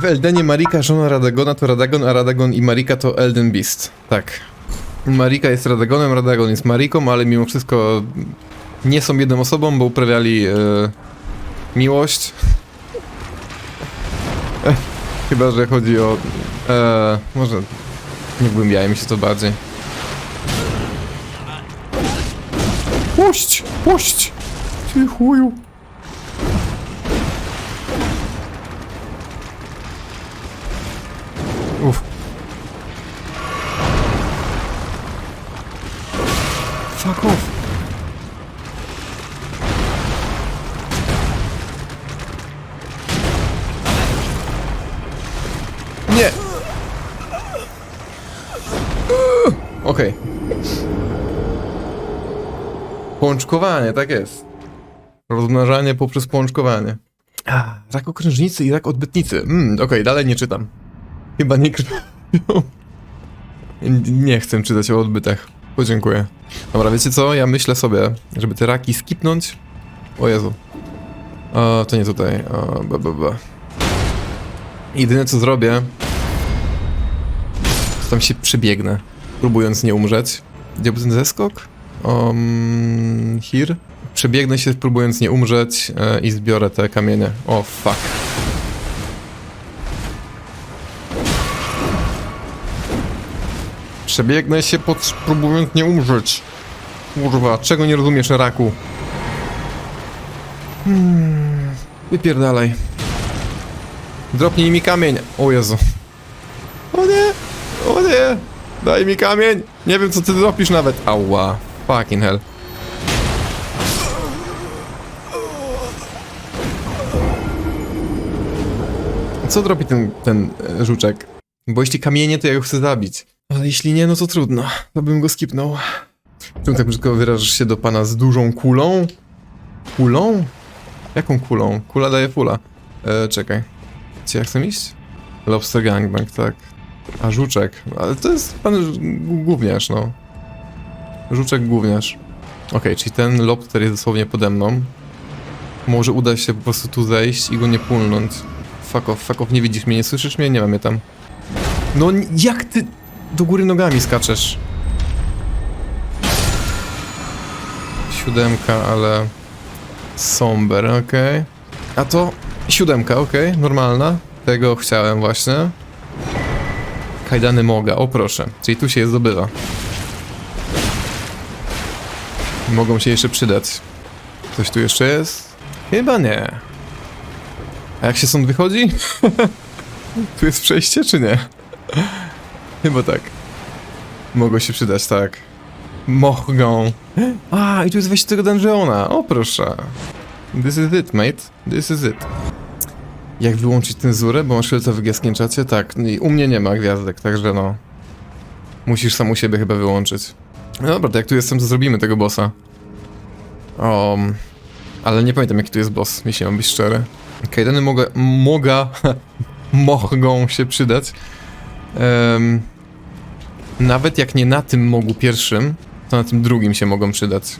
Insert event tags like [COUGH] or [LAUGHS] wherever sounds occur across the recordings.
W Eldenie Marika, żona Radagona to Radagon, a Radagon i Marika to Elden Beast. Tak. Marika jest Radagonem, Radagon jest Mariką, ale mimo wszystko nie są jedną osobą, bo uprawiali e, miłość. [LAUGHS] Chyba, że chodzi o... E, może nie wgłębiajmy się to bardziej. Puść! Puść! Ty chuju! Uff. Fuck off. Nie! Okej. Pączkowanie, tak jest. Rozmnażanie poprzez pączkowanie. Rak okrężnicy i rak odbytnicy. Mm, okej, dalej nie czytam. Chyba nie krwią. [LAUGHS] Nie chcę czytać o odbytach. Podziękuję. Dobra, wiecie co? Ja myślę sobie, żeby te raki skipnąć. O Jezu. O, to nie tutaj. O, ba, ba, ba. Jedyne co zrobię, to tam się przebiegnę, próbując nie umrzeć. Gdzie był ten zeskok? Um, here? Przebiegnę się, próbując nie umrzeć e, i zbiorę te kamienie. O, fuck. Przebiegnę się, pod, próbując nie umrzeć. Kurwa, czego nie rozumiesz, raku? Hmm, wypierdalaj. Dropnij mi kamień. O Jezu. O nie! O nie! Daj mi kamień! Nie wiem, co ty dropisz nawet. Ała. Fucking hell. Co dropi ten, ten e, żuczek? Bo jeśli kamienie, to ja go chcę zabić. Ale jeśli nie, no to trudno. To bym go skipnął. Czemu tak brzydko wyrażasz się do pana z dużą kulą? Kulą? Jaką kulą? Kula daje pula. E, czekaj. Gdzie ja chcę iść? Lobster Gangbang, tak. A żuczek. Ale to jest pan gówniarz, no. Żuczek gówniarz. Okej, czyli ten lobster jest dosłownie pode mną. Może uda się po prostu tu zejść i go nie pulnąć. Fuck off, fuck off, nie widzisz mnie, nie słyszysz mnie? Nie mam mnie tam. No jak ty do góry nogami skaczesz? Siódemka, ale... Somber, okej. A to siódemka, okej, normalna. Tego chciałem właśnie. Kajdany Moga, o proszę. Czyli tu się je zdobywa. Mogą się jeszcze przydać. Coś tu jeszcze jest? Chyba nie. A jak się stąd wychodzi? [LAUGHS] tu jest przejście, czy nie? [LAUGHS] Chyba tak. Mogą się przydać, tak. Mogą. A, i tu jest wejście tego dungeona. O, proszę. This is it, mate. This is it. Jak wyłączyć cenzurę, bo masz fioletowy gwiazdkę Tak, u mnie nie ma gwiazdek, także no. Musisz sam u siebie chyba wyłączyć. No dobra, to jak tu jestem, to zrobimy tego bossa. Um, ale nie pamiętam jaki tu jest boss, jeśli mam być szczery. Kajdany mogę, moga, [LAUGHS] mogą się przydać. Em, nawet jak nie na tym mogu pierwszym, to na tym drugim się mogą przydać.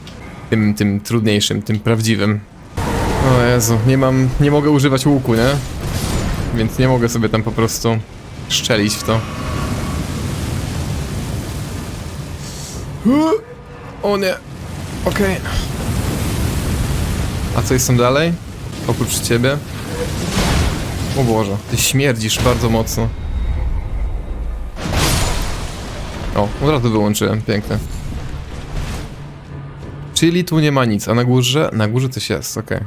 Tym, tym trudniejszym, tym prawdziwym. O Jezu, nie mam, nie mogę używać łuku, nie? Więc nie mogę sobie tam po prostu szczelić w to. O nie, okej. A co jest tam dalej? Oprócz ciebie? O Boże, ty śmierdzisz bardzo mocno. O, od razu wyłączyłem, piękne. Czyli tu nie ma nic, a na górze? Na górze coś jest, okej.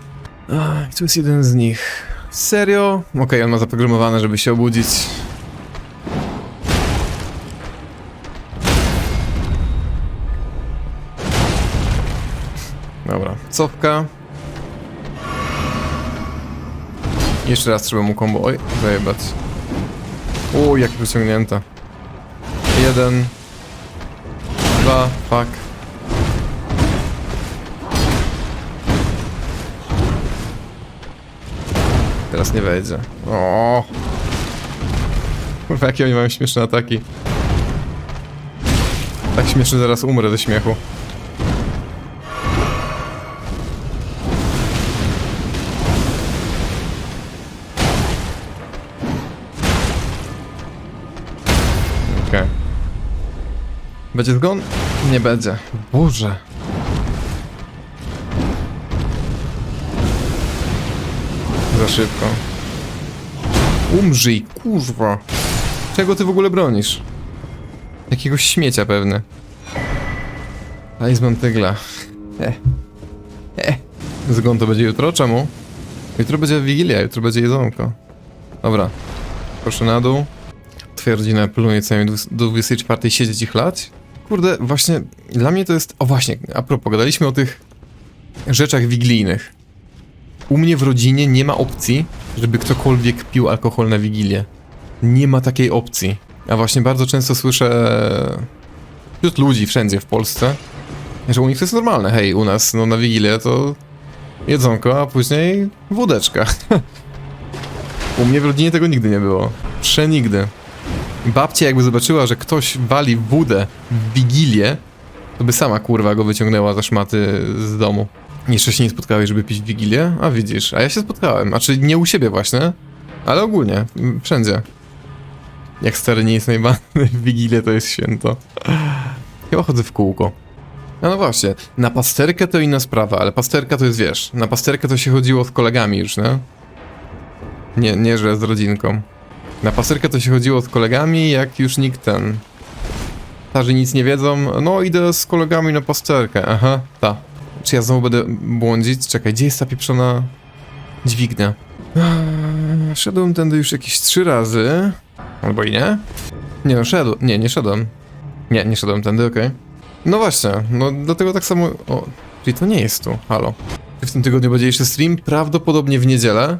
Okay. tu jest jeden z nich. Serio? Okej, on ma zaprogramowane, żeby się obudzić. Dobra, cofka. Jeszcze raz trzeba mu kombo. Oj, zajebać. O, jak wyciągnięta. Jeden. Dwa, fuck. Teraz nie wejdzie. O. Kurwa, jakie oni mają śmieszne ataki. Tak śmieszne, zaraz umrę ze śmiechu. Będzie zgon? Nie będzie. Boże. Za szybko. Umrzyj, kurwa. Czego ty w ogóle bronisz? Jakiegoś śmiecia pewnie. Talizman tygla. E. [LAUGHS] E. Zgon to będzie jutro? Czemu? Jutro będzie Wigilia, jutro będzie jedzonko. Dobra. Proszę na dół. Twoja rodzina planuje co najmniej do 24 siedzieć i chlać? Kurde, właśnie dla mnie to jest... O właśnie, a propos, gadaliśmy o tych rzeczach wigilijnych. U mnie w rodzinie nie ma opcji, żeby ktokolwiek pił alkohol na Wigilię. Nie ma takiej opcji. A właśnie bardzo często słyszę wśród ludzi wszędzie w Polsce, że u nich to jest normalne. Hej, u nas no na Wigilię to jedzonko, a później wódeczka. [LAUGHS] u mnie w rodzinie tego nigdy nie było. Przenigdy. Babcia jakby zobaczyła, że ktoś wali wódę w Wigilię, to by sama kurwa go wyciągnęła za szmaty z domu. Jeszcze się nie spotkałeś, żeby pić w Wigilię? A widzisz, a ja się spotkałem. Znaczy nie u siebie właśnie, ale ogólnie, wszędzie. Jak stary nie jest najbany w Wigilię, to jest święto. Chyba chodzę w kółko. No, no właśnie, na pasterkę to inna sprawa, ale pasterka to jest, wiesz, na pasterkę to się chodziło z kolegami już, nie? Nie, nie, że z rodzinką. Na pasterkę to się chodziło z kolegami, jak już nikt ten... Starzy nic nie wiedzą, no idę z kolegami na pasterkę, aha, ta. Czy ja znowu będę błądzić? Czekaj, gdzie jest ta pieprzona dźwignia? Szedłem tędy już jakieś trzy razy. Albo i nie? Nie no, szedłem. Nie, nie szedłem. Nie, nie szedłem tędy, okej. No właśnie, no dlatego tak samo... O, czyli to nie jest tu, halo. W tym tygodniu będzie jeszcze stream? Prawdopodobnie w niedzielę.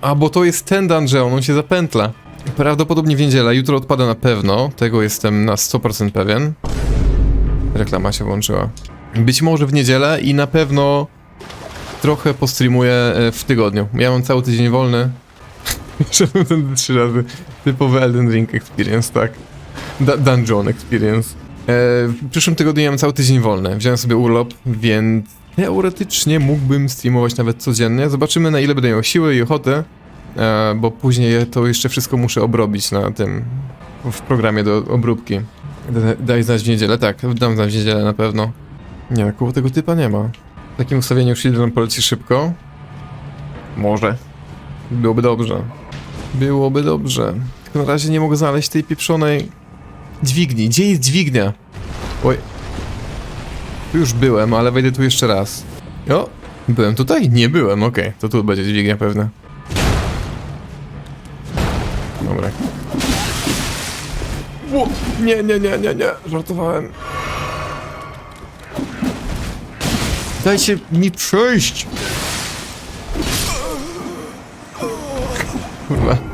A, bo to jest ten dungeon, on się zapętla. Prawdopodobnie w niedzielę, jutro odpada na pewno, tego jestem na 100% pewien. Reklama się włączyła. Być może w niedzielę i na pewno trochę postreamuję e, w tygodniu. Ja mam cały tydzień wolny. [LAUGHS] Szedłem ten trzy razy. Typowy Elden Ring Experience, tak. Da Dungeon Experience. E, w przyszłym tygodniu ja mam cały tydzień wolny. Wziąłem sobie urlop, więc teoretycznie mógłbym streamować nawet codziennie. Zobaczymy na ile będę miał siły i ochoty, e, bo później to jeszcze wszystko muszę obrobić na tym, w programie do obróbki. Da- Daj znać w niedzielę, tak, dam znać w niedzielę na pewno. Nie, koło tego typa nie ma. W takim ustawieniu Children poleci szybko. Może. Byłoby dobrze. Byłoby dobrze. Tylko na razie nie mogę znaleźć tej pieprzonej dźwigni. Gdzie jest dźwignia? Oj. Tu już byłem, ale wejdę tu jeszcze raz. O, byłem tutaj? Nie byłem, okej. To tu będzie dźwignia pewnie. Dobra. O, nie, nie, nie, nie, nie. Żartowałem. Dajcie mi przejść! Kurwa.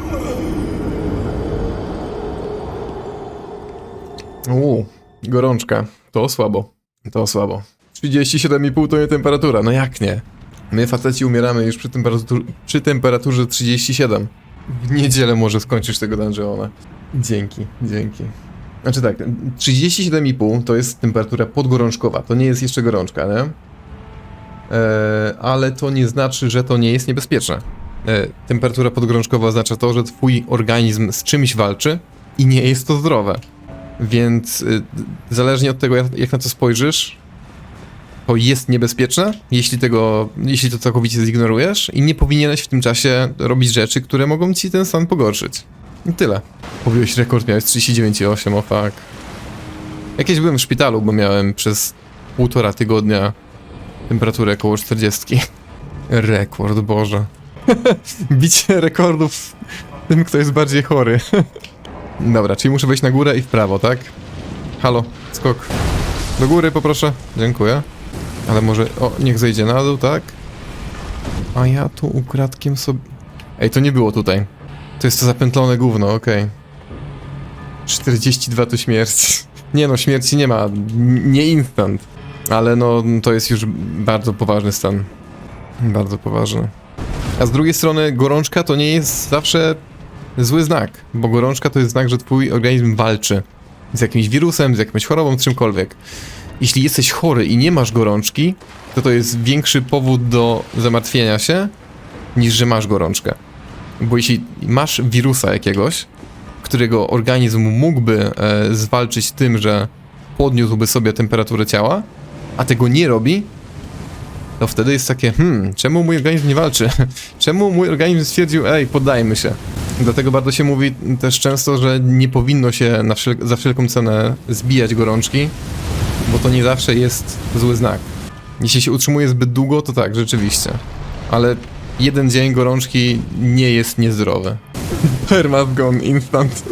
Uuu, gorączka. To słabo. To słabo. 37,5 to nie temperatura, no jak nie? My faceci umieramy już przy, temperatur przy temperaturze 37. W niedzielę może skończysz tego dungeona. Dzięki, dzięki. Znaczy tak, 37,5 to jest temperatura podgorączkowa, to nie jest jeszcze gorączka, nie? E, ale to nie znaczy, że to nie jest niebezpieczne. E, temperatura podgorączkowa oznacza to, że twój organizm z czymś walczy i nie jest to zdrowe. Więc y, zależnie od tego, jak, jak na to spojrzysz, to jest niebezpieczne, jeśli tego, jeśli to całkowicie zignorujesz i nie powinieneś w tym czasie robić rzeczy, które mogą ci ten stan pogorszyć. I tyle. Pobiłeś rekord, miałeś 39,8, o fuck. Jakieś byłem w szpitalu, bo miałem przez półtora tygodnia temperaturę około 40. Rekord, Boże. [LAUGHS] Bicie rekordów tym, kto jest bardziej chory. [LAUGHS] Dobra, czyli muszę wejść na górę i w prawo, tak? Halo, skok. Do góry poproszę. Dziękuję. Ale może... O, niech zejdzie na dół, tak? A ja tu ukradkiem sobie... Ej, to nie było tutaj. To jest to zapętlone gówno, okej. 42 to śmierć. [LAUGHS] Nie no, śmierci nie ma. Nie instant. Ale no, to jest już bardzo poważny stan. Bardzo poważny. A z drugiej strony, gorączka to nie jest zawsze zły znak, bo gorączka to jest znak, że twój organizm walczy z jakimś wirusem, z jakąś chorobą, czymkolwiek. Jeśli jesteś chory i nie masz gorączki, to to jest większy powód do zamartwienia się, niż że masz gorączkę. Bo jeśli masz wirusa jakiegoś, którego organizm mógłby e, zwalczyć tym, że podniósłby sobie temperaturę ciała, a tego nie robi, to wtedy jest takie, hmm, czemu mój organizm nie walczy? [LAUGHS] Czemu mój organizm stwierdził, ej, poddajmy się? Dlatego bardzo się mówi też często, że nie powinno się wszel za wszelką cenę zbijać gorączki, bo to nie zawsze jest zły znak. Jeśli się utrzymuje zbyt długo, to tak, rzeczywiście. Ale jeden dzień gorączki nie jest niezdrowy. Permat [LAUGHS] gone instant.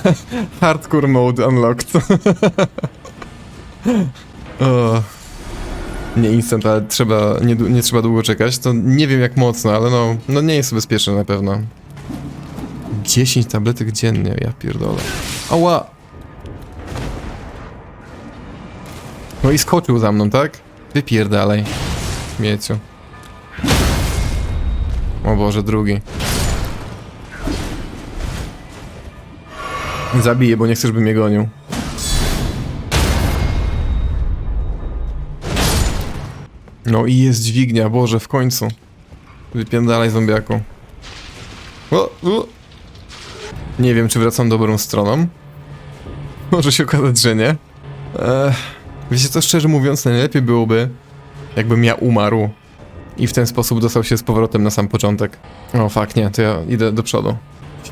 [LAUGHS] Hardcore mode unlocked. [LAUGHS] o. Nie instant, ale trzeba, nie, nie trzeba długo czekać. To nie wiem jak mocno, ale no, no nie jest to bezpieczne na pewno. 10 tabletek dziennie, ja pierdolę. Ała! No i skoczył za mną, tak? Wypierdalaj. Mieciu. O Boże, drugi. Zabiję, bo nie chcesz, by mnie gonił. No i jest dźwignia, Boże, w końcu. Wypierdalaj zombiaku. O, o. Nie wiem, czy wracam dobrą stroną. Może się okazać, że nie. Ech, wiecie co, szczerze mówiąc, najlepiej byłoby, jakbym ja umarł i w ten sposób dostał się z powrotem na sam początek. O, fuck, nie, to ja idę do przodu.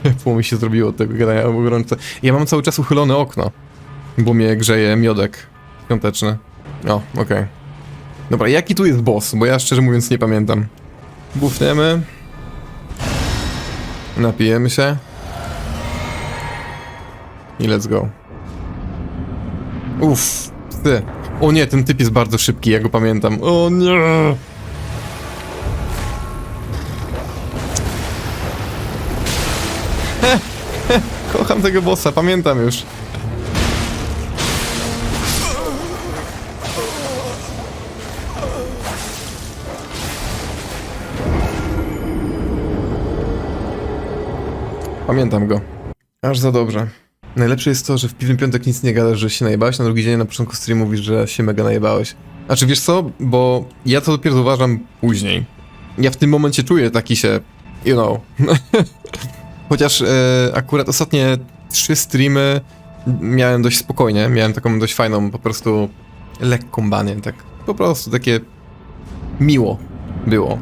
Ciepło mi się zrobiło od tego gadania o gorące. Ja mam cały czas uchylone okno, bo mnie grzeje miodek świąteczny. O, okej. Dobra, jaki tu jest boss? Bo ja szczerze mówiąc nie pamiętam. Bufniemy. Napijemy się. I let's go. Uff, ty. O nie, ten typ jest bardzo szybki, ja go pamiętam. O nie! [LAUGHS] Kocham tego bossa, pamiętam już. Pamiętam go. Aż za dobrze. Najlepsze jest to, że w piwny piątek nic nie gadasz, że się najebałeś, na drugi dzień na początku streamu mówisz, że się mega najebałeś. Znaczy wiesz co, bo ja to dopiero zauważam później. Ja w tym momencie czuję taki się, you know. [LAUGHS] Chociaż e, akurat ostatnie trzy streamy miałem dość spokojnie, miałem taką dość fajną, po prostu lekką banię, tak po prostu takie miło było.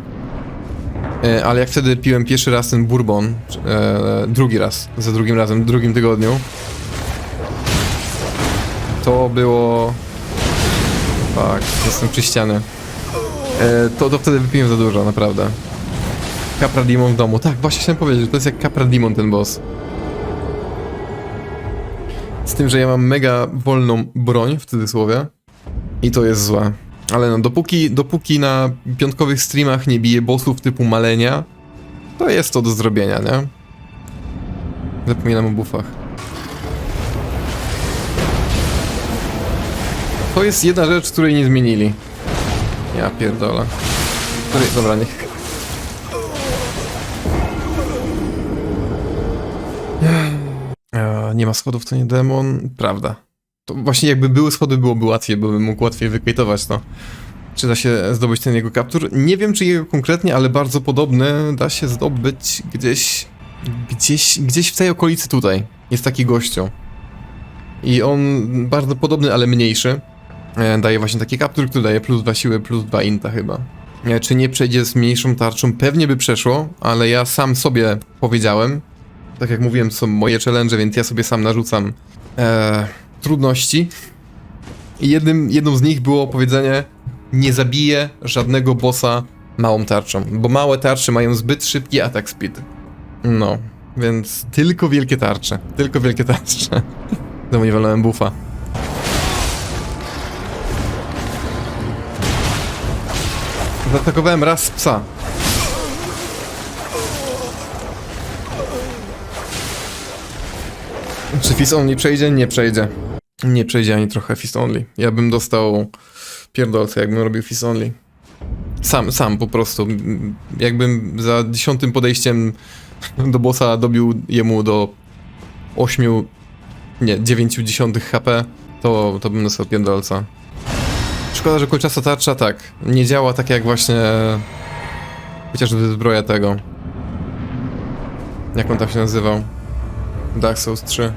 E, ale jak wtedy piłem pierwszy raz ten bourbon, e, drugi raz, za drugim razem, w drugim tygodniu, to było... Tak, jestem przy. E, to, to wtedy wypiłem za dużo, naprawdę. Capra Demon w domu. Tak, właśnie chciałem powiedzieć, że to jest jak Capra Demon ten boss. Z tym, że ja mam mega wolną broń, w cudzysłowie. I to jest złe. Ale no, dopóki, dopóki na piątkowych streamach nie bije bossów typu malenia, to jest to do zrobienia, nie? Zapominam o buffach. To jest jedna rzecz, której nie zmienili. Ja pierdolę. Której, dobra, niech... Nie ma schodów, to nie demon. Prawda. To właśnie jakby były schody, byłoby łatwiej, bo bym mógł łatwiej wykajtować to. Czy da się zdobyć ten jego kaptur? Nie wiem, czy jego konkretnie, ale bardzo podobny da się zdobyć gdzieś... Gdzieś, gdzieś w tej okolicy tutaj. Jest taki gościu. I on bardzo podobny, ale mniejszy. E, daje właśnie taki kaptur, który daje plus 2 siły, plus 2 inta chyba. E, Czy nie przejdzie z mniejszą tarczą? Pewnie by przeszło, ale ja sam sobie powiedziałem, tak jak mówiłem, są moje challenge, więc ja sobie sam narzucam e, trudności. I jednym, jedną z nich było powiedzenie, nie zabiję żadnego bossa małą tarczą, bo małe tarcze mają zbyt szybki atak speed. No, więc tylko wielkie tarcze, tylko wielkie tarcze. [LAUGHS] Znowu nie walnąłem buffa. Zaatakowałem raz psa. Czy Fist Only przejdzie? Nie przejdzie. Nie przejdzie ani trochę Fist Only. Ja bym dostał pierdolce, jakbym robił Fist Only. Sam, sam po prostu. Jakbym za dziesiątym podejściem do bossa dobił jemu do 8, nie, 9 dziesiątych HP, to, to bym dostał pierdolca. Szkoda, że kolczasta tarcza tak, nie działa tak jak właśnie chociażby zbroja tego. Jak on tam się nazywał? Dark Souls 3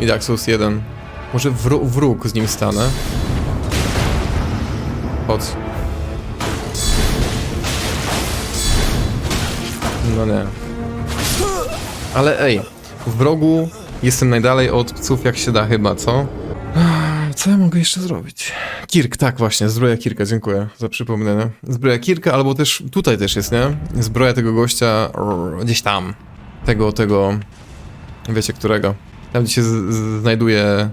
i Dark Souls 1. Może wró wróg z nim stanę. Chodź. No nie. Ale ej, w wrogu jestem najdalej od psów jak się da chyba, co? Co ja mogę jeszcze zrobić? Kirk, tak właśnie, zbroja Kirka, dziękuję za przypomnienie. Zbroja Kirka, albo też tutaj też jest, nie? Zbroja tego gościa gdzieś tam. Tego, tego, wiecie którego. Tam gdzie się znajduje e,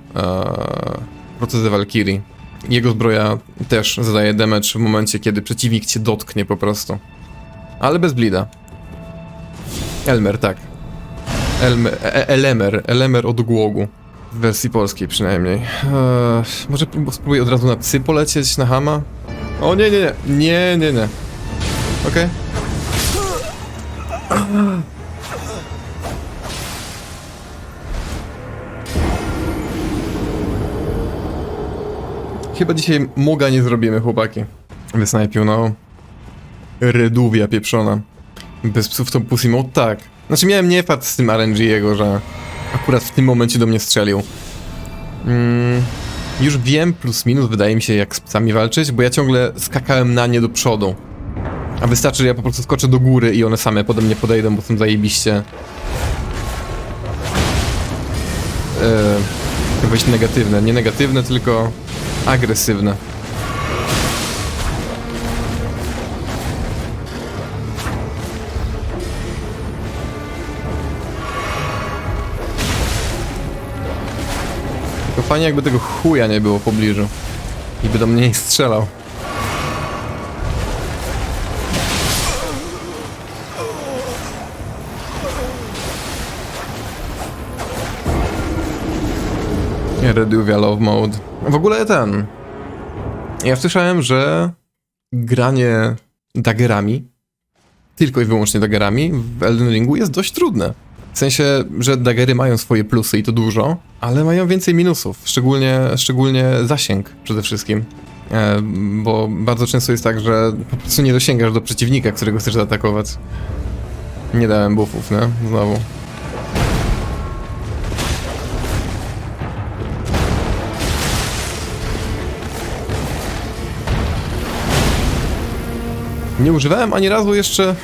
proces Valkyrie. Jego zbroja też zadaje damage w momencie, kiedy przeciwnik cię dotknie po prostu. Ale bez blida. Elmer, tak. Elmer, e- Elemer, Elemer od głogu. W wersji polskiej przynajmniej. Eee, może prób- spróbuję od razu na psy polecieć, na hama? O nie, nie, nie, nie, nie, nie. Okej. Chyba dzisiaj moga nie zrobimy, chłopaki. Wysnajpił, no. Reduwia pieprzona. Bez psów to Pussy Mode? Tak. Znaczy miałem niefart z tym RNG jego, że akurat w tym momencie do mnie strzelił. Mm, już wiem plus minus, wydaje mi się, jak z psami walczyć, bo ja ciągle skakałem na nie do przodu. A wystarczy, że ja po prostu skoczę do góry i one same pode mnie podejdą, bo są zajebiście... Eee, chcę powiedzieć negatywne. Nie negatywne, tylko agresywne. Tylko fajnie jakby tego chuja nie było w pobliżu. I by do mnie nie strzelał. Reduvia Love Mode. W ogóle ten. Ja słyszałem, że granie daggerami, tylko i wyłącznie daggerami w Elden Ringu jest dość trudne. W sensie, że daggery mają swoje plusy i to dużo, ale mają więcej minusów, szczególnie, szczególnie zasięg przede wszystkim. E, bo bardzo często jest tak, że po prostu nie dosięgasz do przeciwnika, którego chcesz zaatakować. Nie dałem buffów, nie? Znowu. Nie używałem ani razu jeszcze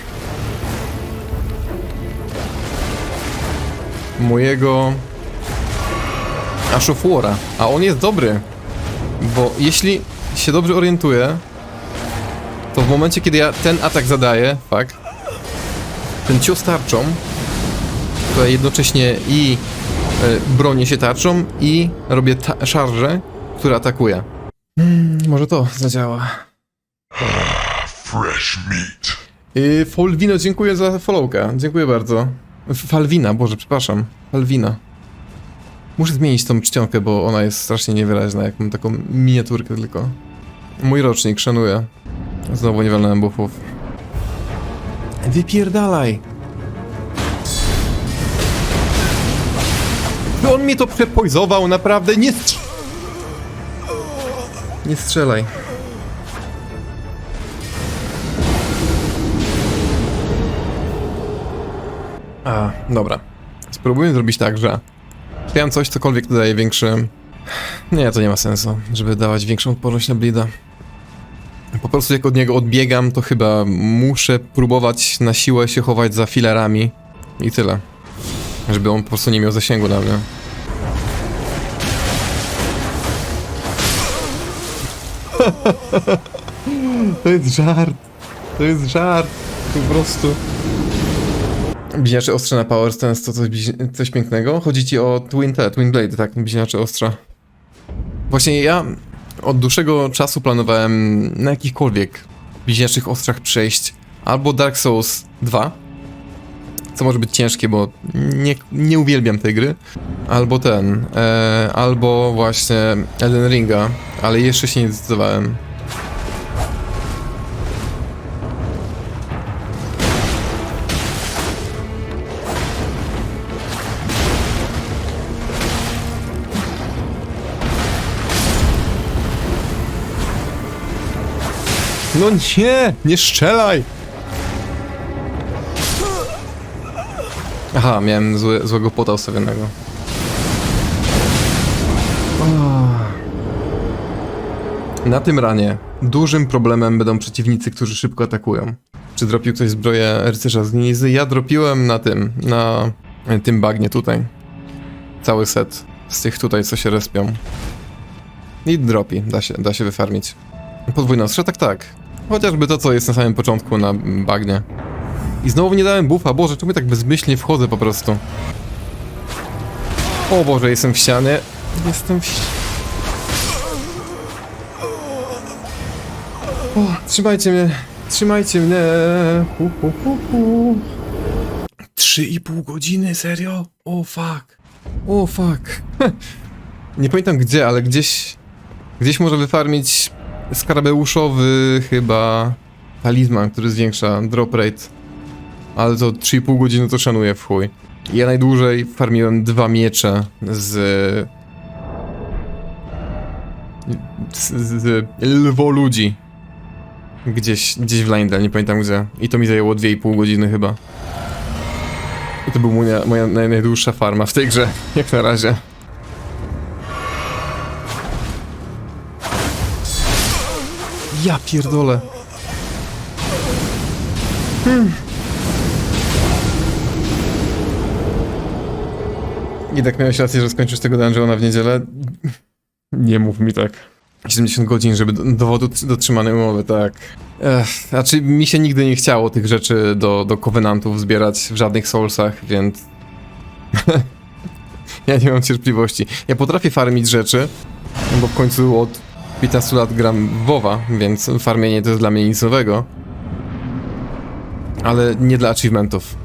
mojego Ash of War'a, a on jest dobry, bo jeśli się dobrze orientuję, to w momencie, kiedy ja ten atak zadaję, fakt, ten cios tarczą, to ja jednocześnie i y, bronię się tarczą i robię ta- szarżę, która atakuje. Hmm, może to zadziała. [LAUGHS] Fresh meat. Yy, Folwino, dziękuję za followka. Dziękuję bardzo. F- Falwina, Boże, przepraszam. Falwina. Muszę zmienić tą czcionkę, bo ona jest strasznie niewyraźna, jak mam taką miniaturkę tylko. Mój rocznik, szanuję. Znowu nie walnąłem buffów. Wypierdalaj! No on mnie to przepojzował, naprawdę, nie strz... Nie strzelaj. A, dobra. Spróbuję zrobić tak, że chciałem coś, cokolwiek dodaje większy... Nie, to nie ma sensu, żeby dawać większą odporność na blida. Po prostu jak od niego odbiegam, to chyba muszę próbować na siłę się chować za filarami i tyle. Żeby on po prostu nie miał zasięgu na mnie. [LAUGHS] To jest żart. To jest żart. Po prostu. Bliźniacze ostrze na Power Stance to coś, coś pięknego? Chodzi ci o Twin te, Twin Blade, tak? Bliźniacze ostrza. Właśnie ja od dłuższego czasu planowałem na jakichkolwiek bliźniaczych ostrzach przejść albo Dark Souls 2, co może być ciężkie, bo nie, nie uwielbiam tej gry, albo ten, e, albo właśnie Elden Ringa, ale jeszcze się nie zdecydowałem. No nie, nie strzelaj! Aha, miałem złe, złego pota ustawionego. Na tym ranie dużym problemem będą przeciwnicy, którzy szybko atakują. Czy dropił ktoś zbroję rycerza z Nizy? Ja dropiłem na tym, na tym bagnie tutaj. Cały set z tych tutaj, co się respią. I dropi, da się, da się wyfarmić. Podwójna ostrze, tak, tak. Chociażby to, co jest na samym początku na bagnie. I znowu nie dałem buffa, Boże, czemu tak bezmyślnie wchodzę po prostu? O Boże, jestem w ścianie. Jestem w. O, trzymajcie mnie, trzymajcie mnie. Hu, hu, hu, hu. Trzy i pół godziny, serio? O fuck. O fuck. [LAUGHS] Nie pamiętam gdzie, ale gdzieś... Gdzieś może wyfarmić skarabeuszowy chyba talizman, który zwiększa drop rate. Ale to 3,5 godziny to szanuję w chuj. Ja najdłużej farmiłem dwa miecze z... z, z lwoludzi. Gdzieś, gdzieś w Lindel, nie pamiętam gdzie. I to mi zajęło 2,5 godziny chyba. I to była moja, moja naj, najdłuższa farma w tej grze, [LAUGHS] jak na razie. Ja pierdolę. Hmm. I tak miałeś rację, że skończysz tego dungeona w niedzielę? Nie mów mi tak. 70 godzin, żeby do, dowodu dotrzymanej umowy, tak. Ech, znaczy, mi się nigdy nie chciało tych rzeczy do, do Covenantów zbierać w żadnych Soulsach, więc... [LAUGHS] ja nie mam cierpliwości. Ja potrafię farmić rzeczy, bo w końcu od 15 lat gram WoWa, więc farmienie to jest dla mnie nic nowego. Ale nie dla achievementów.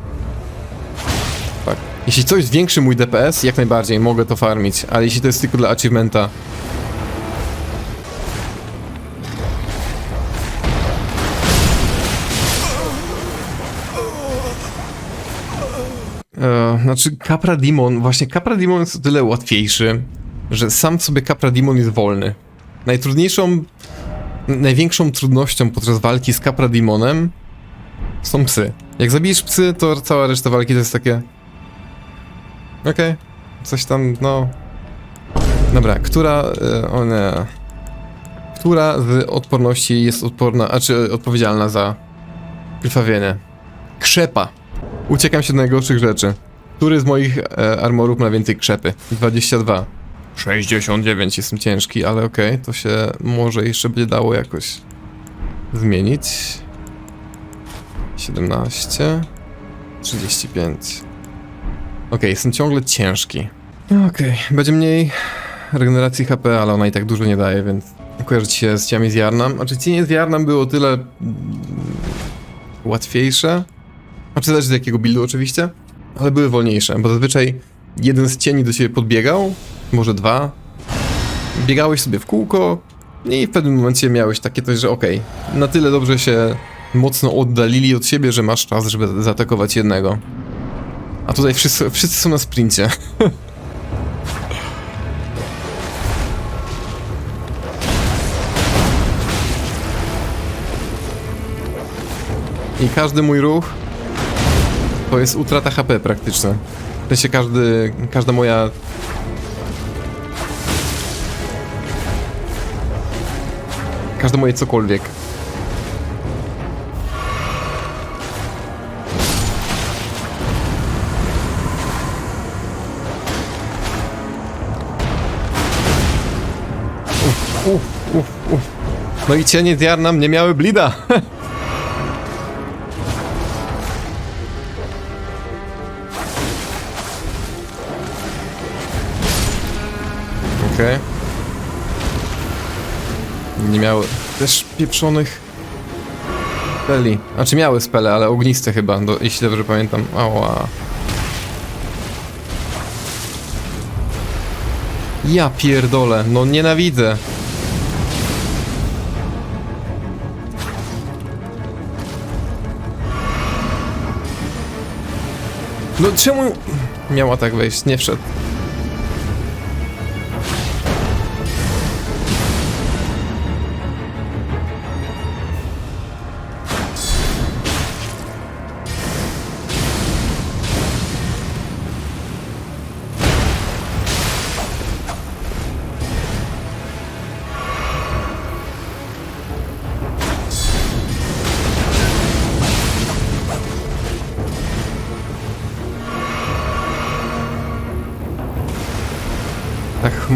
Tak. Jeśli coś zwiększy mój DPS, jak najbardziej mogę to farmić, ale jeśli to jest tylko dla achievementa, E, znaczy, Capra Demon, właśnie Capra Demon jest o tyle łatwiejszy, że sam sobie Capra Demon jest wolny. Najtrudniejszą, największą trudnością podczas walki z Capra Demonem są psy. Jak zabijesz psy, to cała reszta walki to jest takie... Okej, coś tam, no... Dobra, która... E, o nie... Która z odporności jest odporna, a czy odpowiedzialna za krwawienie? Krzepa. Uciekam się do najgorszych rzeczy. Który z moich e, armorów ma więcej krzepy? 22. 69, jestem ciężki, ale okej, to się może jeszcze będzie dało jakoś zmienić. 17. 35. Okej, jestem ciągle ciężki. Okej, będzie mniej regeneracji HP, ale ona i tak dużo nie daje, więc kojarzy ci się z ciami z Jarnam. Znaczy cienie z Jarnam było tyle mm, łatwiejsze, znaczy zależy z jakiego buildu oczywiście, ale były wolniejsze, bo zazwyczaj jeden z cieni do ciebie podbiegał, może dwa, biegałeś sobie w kółko i w pewnym momencie miałeś takie coś, że okej, na tyle dobrze się mocno oddalili od siebie, że masz czas, żeby zaatakować jednego. A tutaj wszyscy, wszyscy są na sprincie. I każdy mój ruch to jest utrata HP praktyczna. W sensie każdy, każda moja... Każde moje cokolwiek. Uf, uf, uf. No i cienie Diarnam nie miały blida. [LAUGHS] Okej. Nie miały też pieprzonych speli. Znaczy miały spele, ale ogniste chyba, do, jeśli dobrze pamiętam. Ała. Ja pierdolę, no nienawidzę. No czemu miała tak wejść? Nie wszedł.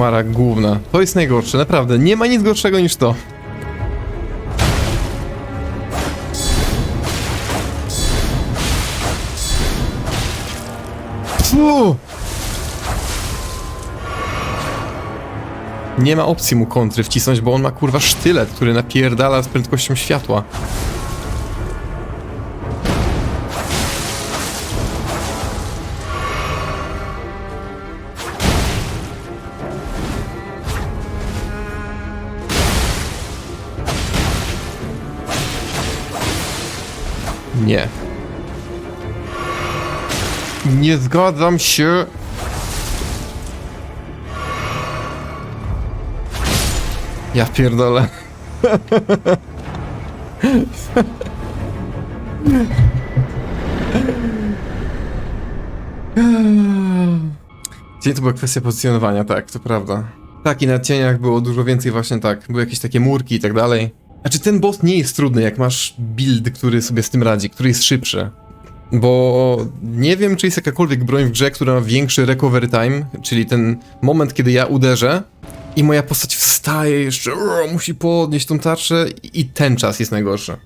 Chmara główna. To jest najgorsze, naprawdę. Nie ma nic gorszego niż to. Fu! Nie ma opcji mu kontry wcisnąć, bo on ma kurwa sztylet, który napierdala z prędkością światła. Nie. Nie zgadzam się. Ja pierdolę. Dzień to była kwestia pozycjonowania, tak, to prawda. Tak, i na cieniach było dużo więcej właśnie tak. Były jakieś takie murki i tak dalej. Znaczy ten boss nie jest trudny, jak masz build, który sobie z tym radzi, który jest szybszy. Bo nie wiem, czy jest jakakolwiek broń w grze, która ma większy recovery time, czyli ten moment, kiedy ja uderzę i moja postać wstaje jeszcze, musi podnieść tą tarczę i ten czas jest najgorszy.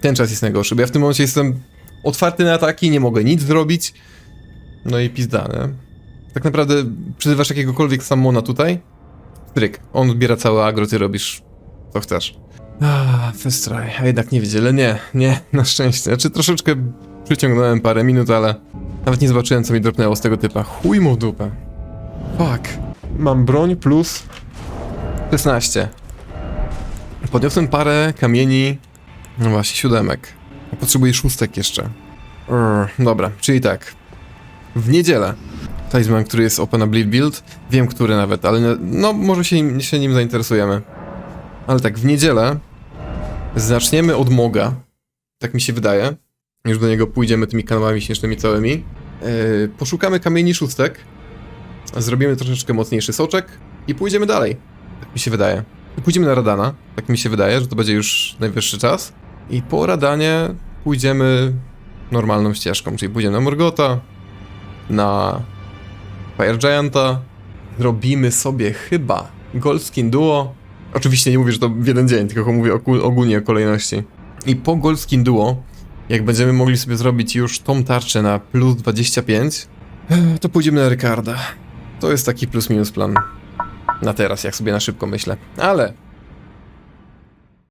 Ten czas jest najgorszy, bo ja w tym momencie jestem otwarty na ataki, nie mogę nic zrobić. No i pizdane. Tak naprawdę przyzywasz jakiegokolwiek samona tutaj, stryk, on zbiera całe agro, ty robisz co chcesz. Ah, try. A jednak nie wiedzieli, nie, nie, na szczęście. Znaczy troszeczkę przyciągnąłem parę minut, ale nawet nie zobaczyłem co mi dropnęło z tego typa. Chuj mu w dupę. Fuck. Mam broń plus 16. Podniosłem parę kamieni, no właśnie, siódemek. Potrzebuję szóstek jeszcze. Urgh, dobra, czyli tak. W niedzielę. Talisman, który jest open bleed build. Wiem, który nawet, ale no, może się, się nim zainteresujemy. Ale tak, w niedzielę zaczniemy od Moga. Tak mi się wydaje. Już do niego pójdziemy tymi kanałami śmiesznymi całymi. Yy, poszukamy kamieni szóstek. Zrobimy troszeczkę mocniejszy soczek i pójdziemy dalej. Tak mi się wydaje. Pójdziemy na Radana. Tak mi się wydaje, że to będzie już najwyższy czas. I po Radanie pójdziemy normalną ścieżką, czyli pójdziemy na Morgota, na Fire Gianta. Robimy sobie chyba Goldskin Duo. Oczywiście nie mówię, że to w jeden dzień, tylko mówię ogól- ogólnie o kolejności. I po Goldskin Duo, jak będziemy mogli sobie zrobić już tą tarczę na plus 25, eh, to pójdziemy na Ricarda. To jest taki plus minus plan. Na teraz, jak sobie na szybko myślę. Ale